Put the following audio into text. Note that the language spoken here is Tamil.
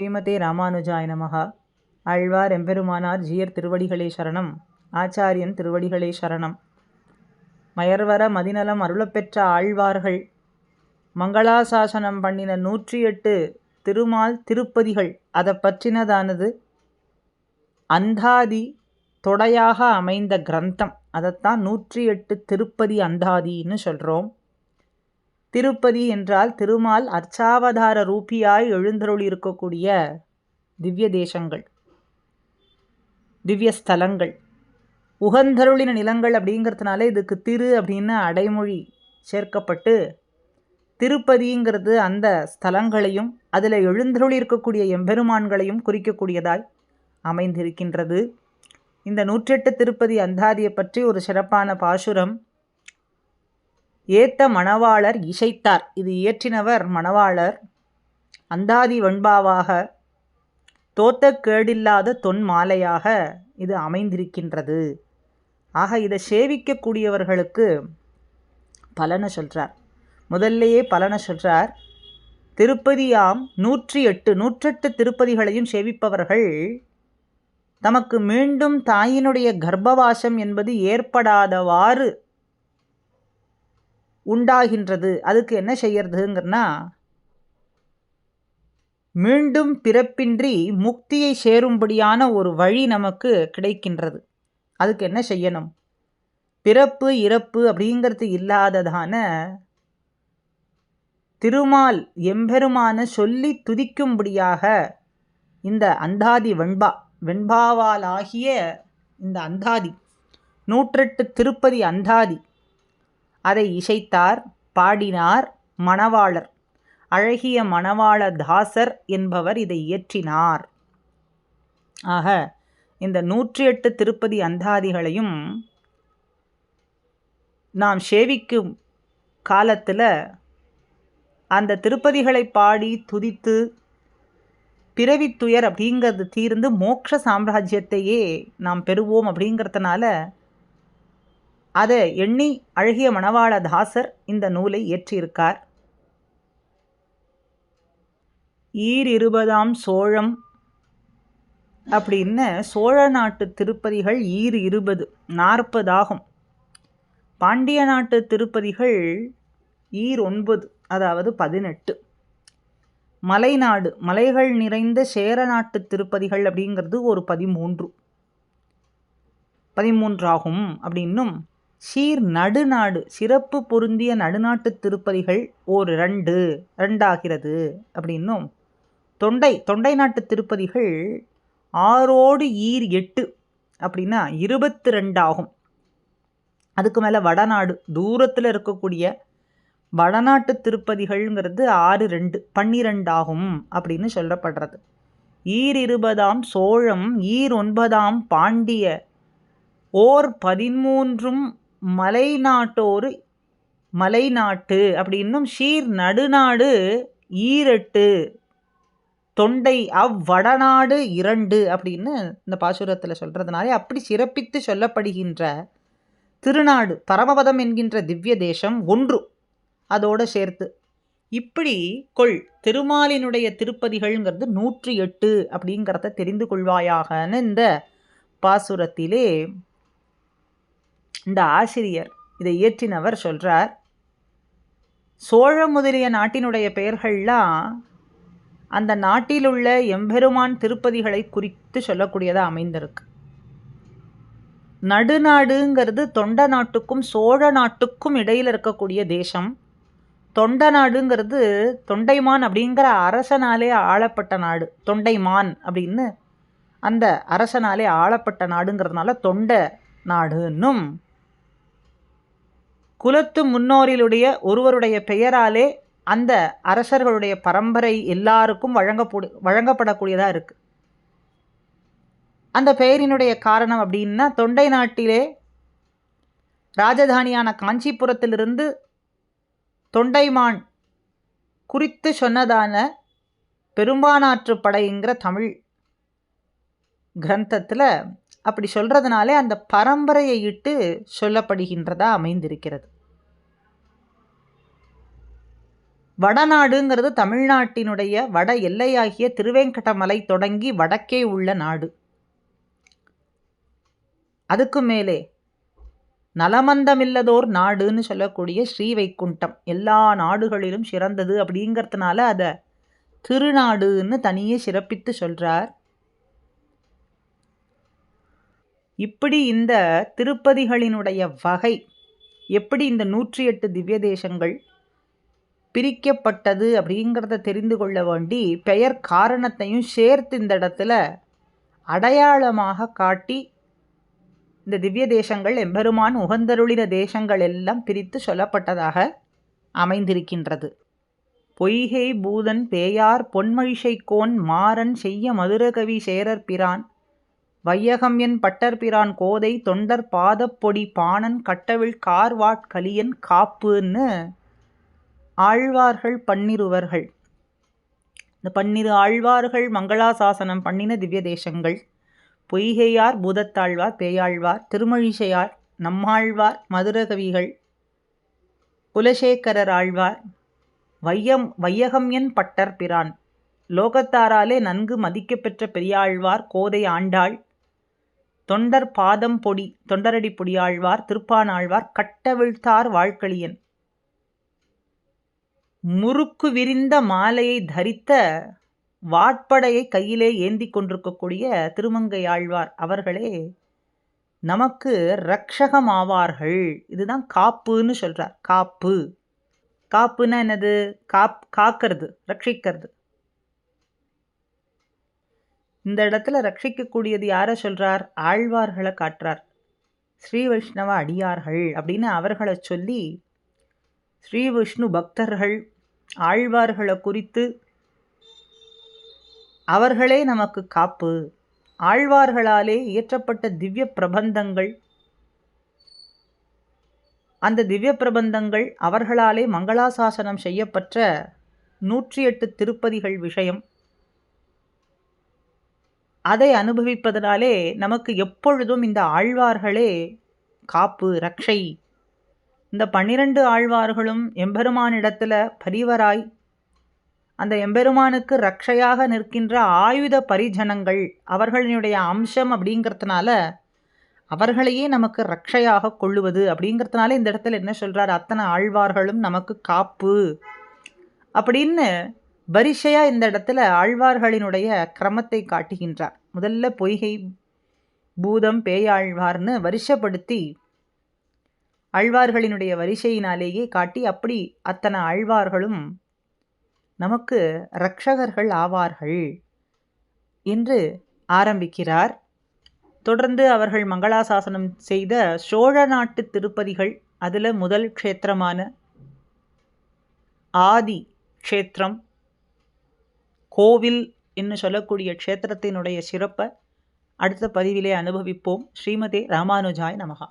ஸ்ரீமதே ராமானுஜாய நமகா ஆழ்வார் எம்பெருமானார் ஜீயர் திருவடிகளே சரணம். ஆச்சாரியன் திருவடிகளே சரணம். மயர்வர மதிநலம் அருளப்பெற்ற ஆழ்வார்கள். மங்களாசாசனம் பண்ணின நூற்றி எட்டு திருமால் திருப்பதிகள் அதை பற்றினதானது? அந்தாதி தொடையாக அமைந்த கிரந்தம். அதைத்தான் நூற்றி எட்டு திருப்பதி அந்தாதின்னு சொல்கிறோம் திருப்பதி என்றால் திருமால் அர்ச்சாவதார ரூபியாய் எழுந்தருள் இருக்கக்கூடிய திவ்ய தேசங்கள் திவ்ய ஸ்தலங்கள் உகந்தருளின நிலங்கள் அப்படிங்கிறதுனால இதுக்கு திரு அப்படின்னு அடைமொழி சேர்க்கப்பட்டு திருப்பதிங்கிறது அந்த ஸ்தலங்களையும் அதில் எழுந்தருளி இருக்கக்கூடிய எம்பெருமான்களையும் குறிக்கக்கூடியதாய் அமைந்திருக்கின்றது. இந்த நூற்றெட்டு திருப்பதி அந்தாதியை பற்றி ஒரு சிறப்பான பாசுரம் ஏத்த மணவாளர் இசைத்தார். இது இயற்றினவர் மணவாளர் அந்தாதி வெண்பாவாக தோத்த கேடில்லாத தொன் மாலையாக இது அமைந்திருக்கின்றது. ஆக இதை சேவிக்கக்கூடியவர்களுக்கு பலனை சொல்கிறார் முதல்லையே பலனை சொல்கிறார் திருப்பதியாம் நூற்றி எட்டு நூற்றெட்டு திருப்பதிகளையும் சேவிப்பவர்கள் தமக்கு மீண்டும் தாயினுடைய கர்ப்பவாசம் என்பது ஏற்படாதவாறு உண்டாகின்றது. அதுக்கு என்ன செய்யறதுங்கன்னா மீண்டும் பிறப்பின்றி முக்தியை சேரும்படியான ஒரு வழி நமக்கு கிடைக்கின்றது. அதுக்கு என்ன செய்யணும்? பிறப்பு இறப்பு அப்படிங்கிறது இல்லாததான திருமால் எம்பெருமான சொல்லி துதிக்கும்படியாக இந்த அந்தாதி வெண்பா வெண்பாவாலாகிய இந்த அந்தாதி நூற்றெட்டு திருப்பதி அந்தாதி அதை இசைத்தார் பாடினார் மணவாளர். அழகிய மணவாள தாசர் என்பவர் இதை இயற்றினார். ஆக இந்த நூற்றி எட்டு திருப்பதி அந்தாதிகளையும் நாம் சேவிக்கும் காலத்தில் அந்த திருப்பதிகளை பாடி துதித்து பிறவித்துயர் அப்படிங்கிறது தீர்ந்து மோட்ச சாம்ராஜ்யத்தையே நாம் பெறுவோம் அப்படிங்கிறதுனால அதை எண்ணி அழகிய மணவாள தாசர் இந்த நூலை இயற்றியிருக்கார் ஈர் இருபதாம் சோழம் அப்படின்னு சோழ நாட்டு திருப்பதிகள் ஈர் இருபது நாற்பதாகும். பாண்டிய நாட்டு திருப்பதிகள் ஈர் ஒன்பது அதாவது பதினெட்டு. மலைநாடு மலைகள் நிறைந்த சேர நாட்டு திருப்பதிகள் அப்படிங்கிறது ஒரு பதிமூன்று. பதிமூன்றாகும் அப்படின்னும் சீர் நடுநாடு சிறப்பு பொருந்திய நடுநாட்டு திருப்பதிகள் ஓர் ரெண்டு ரெண்டாகிறது அப்படின்னும். தொண்டை தொண்டை நாட்டு திருப்பதிகள் ஆறோடு ஈர் எட்டு அப்படின்னா இருபத்தி ரெண்டாகும் அதுக்கு மேலே வடநாடு தூரத்தில் இருக்கக்கூடிய வடநாட்டு திருப்பதிகள்ங்கிறது ஆறு ரெண்டு பன்னிரெண்டாகும் அப்படின்னு சொல்லப்படுறது. ஈர் இருபதாம் சோழம் ஈர் ஒன்பதாம் பாண்டிய ஓர் பதிமூன்றும் மலைநாட்டோரு மலைநாட்டு அப்படின்னும் ஷீர் நடுநாடு ஈரெட்டு தொண்டை அவ்வடநாடு இரண்டு அப்படின்னு இந்த பாசுரத்தில் சொல்கிறதுனாலே அப்படி சிறப்பித்து சொல்லப்படுகின்ற திருநாடு பரமபதம் என்கின்ற திவ்ய தேசம் ஒன்று. அதோடு சேர்த்து இப்படி கொள் திருமாலினுடைய திருப்பதிகள்ங்கிறது நூற்றி எட்டு அப்படிங்கிறத தெரிந்து கொள்வாயாகன்னு இந்த பாசுரத்திலே இந்த ஆசிரியர் இதை இயற்றினவர் சொல்கிறார் சோழ முதலிய நாட்டினுடைய பெயர்கள்லாம் அந்த நாட்டில் உள்ள எம்பெருமான் திருப்பதிகளை குறித்து சொல்லக்கூடியதாக அமைந்திருக்கு. நடுநாடுங்கிறது தொண்ட நாட்டுக்கும் சோழ நாட்டுக்கும் இடையில் இருக்கக்கூடிய தேசம். தொண்ட நாடுங்கிறது தொண்டைமான் அப்படிங்கிற அரசனாலே ஆளப்பட்ட நாடு. தொண்டைமான் அப்படின்னு அந்த அரசனாலே ஆளப்பட்ட நாடுங்கிறதுனால தொண்ட நாடுன்னும். குலத்து முன்னோரிலுடைய ஒருவருடைய பெயராலே அந்த அரசர்களுடைய பரம்பரை எல்லாருக்கும் வழங்கப்படு வழங்கப்படக்கூடியதாக இருக்குது அந்த பெயரினுடைய காரணம் அப்படின்னா தொண்டை நாட்டிலே ராஜதானியான காஞ்சிபுரத்திலிருந்து தொண்டைமான் குறித்து சொன்னதான பெரும்பானாற்று படைங்கிற தமிழ் கிரந்தத்தில் அப்படி சொல்கிறதுனாலே அந்த பரம்பரையை இட்டு சொல்லப்படுகின்றதா அமைந்திருக்கிறது. வடநாடுங்கிறது தமிழ்நாட்டினுடைய வட எல்லையாகிய திருவேங்கடமலை தொடங்கி வடக்கே உள்ள நாடு. அதுக்கு மேலே நலமந்தமில்லதோர் நாடுன்னு சொல்லக்கூடிய ஸ்ரீவைக்குண்டம் எல்லா நாடுகளிலும் சிறந்தது அப்படிங்கிறதுனால அதை திருநாடுன்னு தனியே சிறப்பித்து சொல்கிறார் இப்படி இந்த திருப்பதிகளினுடைய வகை எப்படி இந்த நூற்றி எட்டு திவ்ய தேசங்கள் பிரிக்கப்பட்டது அப்படிங்கிறத தெரிந்து கொள்ள வேண்டி பெயர் காரணத்தையும் சேர்த்து இந்த இடத்துல அடையாளமாக காட்டி இந்த திவ்ய தேசங்கள் எம்பெருமான் உகந்தருளின தேசங்கள் எல்லாம் பிரித்து சொல்லப்பட்டதாக அமைந்திருக்கின்றது. பொய்கை பூதன் பேயார் பொன்மழிசைக்கோன் மாறன் செய்ய மதுரகவி சேரர் பிரான் வையகம் என் பட்டர் பிரான் கோதை தொண்டர் பாதப்பொடி பாணன் கட்டவிழ் கார்வாட் கலியன் காப்புன்னு ஆழ்வார்கள் பன்னிருவர்கள். இந்த பன்னிரு ஆழ்வார்கள் மங்களாசாசனம் பண்ணின திவ்ய தேசங்கள். பொய்கையார் பூதத்தாழ்வார் பேயாழ்வார் திருமழிசையார் நம்மாழ்வார் மதுரகவிகள் குலசேகரர் ஆழ்வார் வையம் வையகம் என் பட்டர் பிரான் லோகத்தாராலே நன்கு மதிக்கப்பெற்ற பெரியாழ்வார் கோதை ஆண்டாள் தொண்டர் பாதம் பொடி தொண்டரடி பொடியாழ்வார் திருப்பானாழ்வார் கட்டவிழ்த்தார் வாழ்க்கலியன் முறுக்கு விரிந்த மாலையை தரித்த வாட்படையை கையிலே ஏந்தி கொண்டிருக்கக்கூடிய திருமங்கை ஆழ்வார் அவர்களே நமக்கு ரக்ஷகமாவார்கள். இதுதான் காப்புன்னு சொல்கிறார் காப்பு. காப்புன்னா என்னது? காப் காக்கிறது ரட்சிக்கிறது. இந்த இடத்துல ரட்சிக்கக்கூடியது யாரை சொல்கிறார் ஆழ்வார்களை காட்டுறார். ஸ்ரீ வைஷ்ணவ அடியார்கள் அப்படின்னு அவர்களை சொல்லி ஸ்ரீ விஷ்ணு பக்தர்கள் ஆழ்வார்களை குறித்து அவர்களே நமக்கு காப்பு. ஆழ்வார்களாலே இயற்றப்பட்ட திவ்ய பிரபந்தங்கள் அந்த திவ்ய பிரபந்தங்கள் அவர்களாலே மங்களாசாசனம் செய்யப்பட்ட நூற்றி எட்டு திருப்பதிகள் விஷயம். அதை அனுபவிப்பதனாலே நமக்கு எப்பொழுதும் இந்த ஆழ்வார்களே காப்பு ரக்ஷை இந்த பன்னிரண்டு ஆழ்வார்களும் எம்பெருமானிடத்தில் பரிவராய். அந்த எம்பெருமானுக்கு ரக்ஷையாக நிற்கின்ற ஆயுத பரிஜனங்கள் அவர்களினுடைய அம்சம் அப்படிங்கிறதுனால அவர்களையே நமக்கு ரக்ஷையாக கொள்ளுவது அப்படிங்கிறதுனால இந்த இடத்துல என்ன சொல்கிறார் அத்தனை ஆழ்வார்களும் நமக்கு காப்பு. அப்படின்னு வரிசையாக இந்த இடத்துல ஆழ்வார்களினுடைய கிரமத்தை காட்டுகின்றார். முதல்ல பொய்கை பூதம் பேயாழ்வார்னு வரிசைப்படுத்தி ஆழ்வார்களினுடைய வரிசையினாலேயே காட்டி அப்படி அத்தனை ஆழ்வார்களும் நமக்கு ரக்ஷகர்கள் ஆவார்கள் என்று ஆரம்பிக்கிறார். தொடர்ந்து அவர்கள் மங்களாசாசனம் செய்த சோழ நாட்டு திருப்பதிகள் அதில் முதல் க்ஷேத்திரமான ஆதி க்ஷேத்திரம். கோவில் என்று சொல்லக்கூடிய க்ஷேத்திரத்தினுடைய சிறப்பை அடுத்த பதிவிலே அனுபவிப்போம். ஸ்ரீமதே ராமானுஜாய் நமகா